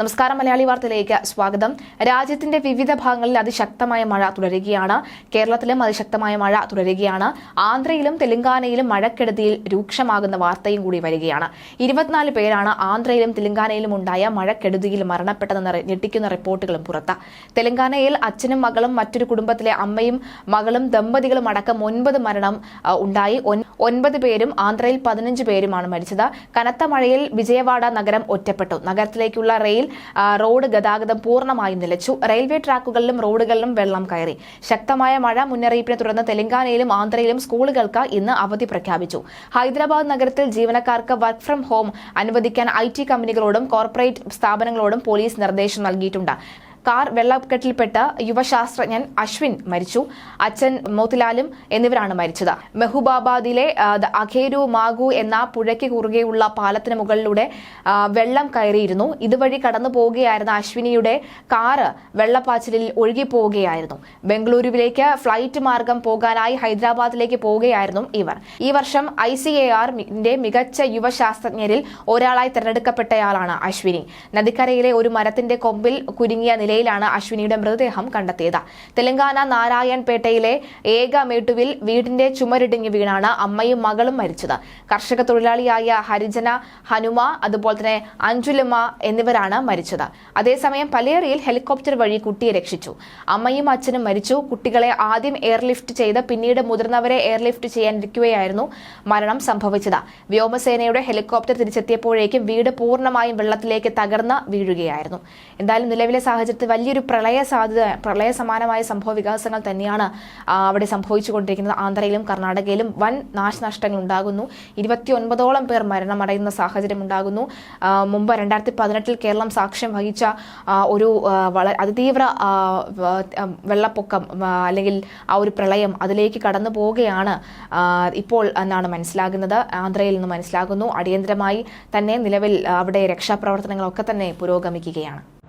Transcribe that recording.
നമസ്കാരം മലയാളി വാർത്തയിലേക്ക് സ്വാഗതം. രാജ്യത്തിന്റെ വിവിധ ഭാഗങ്ങളിൽ അതിശക്തമായ മഴ തുടരുകയാണ്. കേരളത്തിലും അതിശക്തമായ മഴ തുടരുകയാണ്. ആന്ധ്രയിലും തെലങ്കാനയിലും മഴക്കെടുതിയിൽ രൂക്ഷമാകുന്ന വാർത്തയും കൂടി വരികയാണ്. ഇരുപത്തിനാല് പേരാണ് ആന്ധ്രയിലും തെലങ്കാനയിലും ഉണ്ടായ മഴക്കെടുതിയിൽ മരണപ്പെട്ടതെന്ന് ഞെട്ടിക്കുന്ന റിപ്പോർട്ടുകളും പുറത്ത്. തെലങ്കാനയിൽ അച്ഛനും മകളും മറ്റൊരു കുടുംബത്തിലെ അമ്മയും മകളും ദമ്പതികളും അടക്കം ഒൻപത് മരണം ഉണ്ടായി. ഒൻപത് പേരും ആന്ധ്രയിൽ പതിനഞ്ച് പേരുമാണ് മരിച്ചത്. കനത്ത മഴയിൽ വിജയവാഡ നഗരം ഒറ്റപ്പെട്ടു. നഗരത്തിലേക്കുള്ള റെയിൽ റോഡ് ഗതാഗതം പൂർണമായും നിലച്ചു. റെയിൽവേ ട്രാക്കുകളിലും റോഡുകളിലും വെള്ളം കയറി. ശക്തമായ മഴ മുന്നറിയിപ്പിനെ തുടർന്ന് തെലങ്കാനയിലും ആന്ധ്രയിലും സ്കൂളുകൾക്ക് ഇന്ന് അവധി പ്രഖ്യാപിച്ചു. ഹൈദരാബാദ് നഗരത്തിൽ ജീവനക്കാർക്ക് വർക്ക് ഫ്രം ഹോം അനുവദിക്കാൻ ഐ കമ്പനികളോടും കോർപ്പറേറ്റ് സ്ഥാപനങ്ങളോടും പോലീസ് നിർദ്ദേശം നൽകിയിട്ടുണ്ട്. കാർ വെള്ളക്കെട്ടിൽപ്പെട്ട് യുവശാസ്ത്രജ്ഞൻ അശ്വിൻ മരിച്ചു. അച്ഛൻ മോത്തിലാലും എന്നിവരാണ് മരിച്ചത്. മെഹുബാബാദിലെ അഖേരു മാഗു എന്ന പുഴയ്ക്ക് കുറുകെയുള്ള പാലത്തിന് മുകളിലൂടെ വെള്ളം കയറിയിരുന്നു. ഇതുവഴി കടന്നു പോവുകയായിരുന്ന അശ്വിനിയുടെ കാറ് വെള്ളപ്പാച്ചിലിൽ ഒഴുകി പോവുകയായിരുന്നു ബംഗളൂരുവിലേക്ക് ഫ്ലൈറ്റ് മാർഗം പോകാനായി ഹൈദരാബാദിലേക്ക് പോവുകയായിരുന്നു ഇവർ. ഈ വർഷം ഐ സി എ ആറിന്റെ മികച്ച യുവശാസ്ത്രജ്ഞരിൽ ഒരാളായി തെരഞ്ഞെടുക്കപ്പെട്ടയാളാണ് അശ്വിനി. നദിക്കരയിലെ ഒരു മരത്തിന്റെ കൊമ്പിൽ കുരുങ്ങിയ നിലയിലാണ് അശ്വിനിയുടെ മൃതദേഹം കണ്ടെത്തിയത്. തെലങ്കാന നാരായൺപേട്ടയിലെ ഏക മേട്ടുവിൽ വീടിന്റെ ചുമരിടിഞ്ഞ് വീണാണ് അമ്മയും മകളും മരിച്ചത്. കർഷക തൊഴിലാളിയായ ഹരിജന ഹനുമ അതുപോലെ തന്നെ അഞ്ജുലമ്മ എന്നിവരാണ് മരിച്ചത്. അതേസമയം പലേറിയിൽ ഹെലികോപ്റ്റർ വഴി കുട്ടിയെ രക്ഷിച്ചു. അമ്മയും അച്ഛനും മരിച്ചു. കുട്ടികളെ ആദ്യം എയർലിഫ്റ്റ് ചെയ്ത് പിന്നീട് മുതിർന്നവരെ എയർലിഫ്റ്റ് ചെയ്യാനിരിക്കുകയായിരുന്നു മരണം സംഭവിച്ചത്. വ്യോമസേനയുടെ ഹെലികോപ്റ്റർ തിരിച്ചെത്തിയപ്പോഴേക്കും വീട് പൂർണമായും വെള്ളത്തിലേക്ക് തകർന്ന് വീഴുകയായിരുന്നു. എന്തായാലും നിലവിലെ സാഹചര്യത്തിൽ വലിയൊരു പ്രളയ സാധ്യത പ്രളയ സമാനമായ സംഭവ വികാസങ്ങൾ തന്നെയാണ് അവിടെ സംഭവിച്ചുകൊണ്ടിരിക്കുന്നത്. ആന്ധ്രയിലും കർണാടകയിലും വൻ നാശനഷ്ടങ്ങൾ ഉണ്ടാകുന്നു ഇരുപത്തി ഒൻപതോളം പേർ മരണമടയുന്ന സാഹചര്യം ഉണ്ടാകുന്നു മുമ്പ് രണ്ടായിരത്തി പതിനെട്ടിൽ കേരളം സാക്ഷ്യം വഹിച്ച ഒരു അതിതീവ്ര വെള്ളപ്പൊക്കം അല്ലെങ്കിൽ ആ ഒരു പ്രളയം അതിലേക്ക് കടന്നു പോവുകയാണ് ഇപ്പോൾ എന്നാണ് മനസ്സിലാകുന്നത്. ആന്ധ്രയിൽ നിന്ന് മനസ്സിലാകുന്നു. അടിയന്തരമായി തന്നെ നിലവിൽ അവിടെ രക്ഷാപ്രവർത്തനങ്ങളൊക്കെ തന്നെ പുരോഗമിക്കുകയാണ്.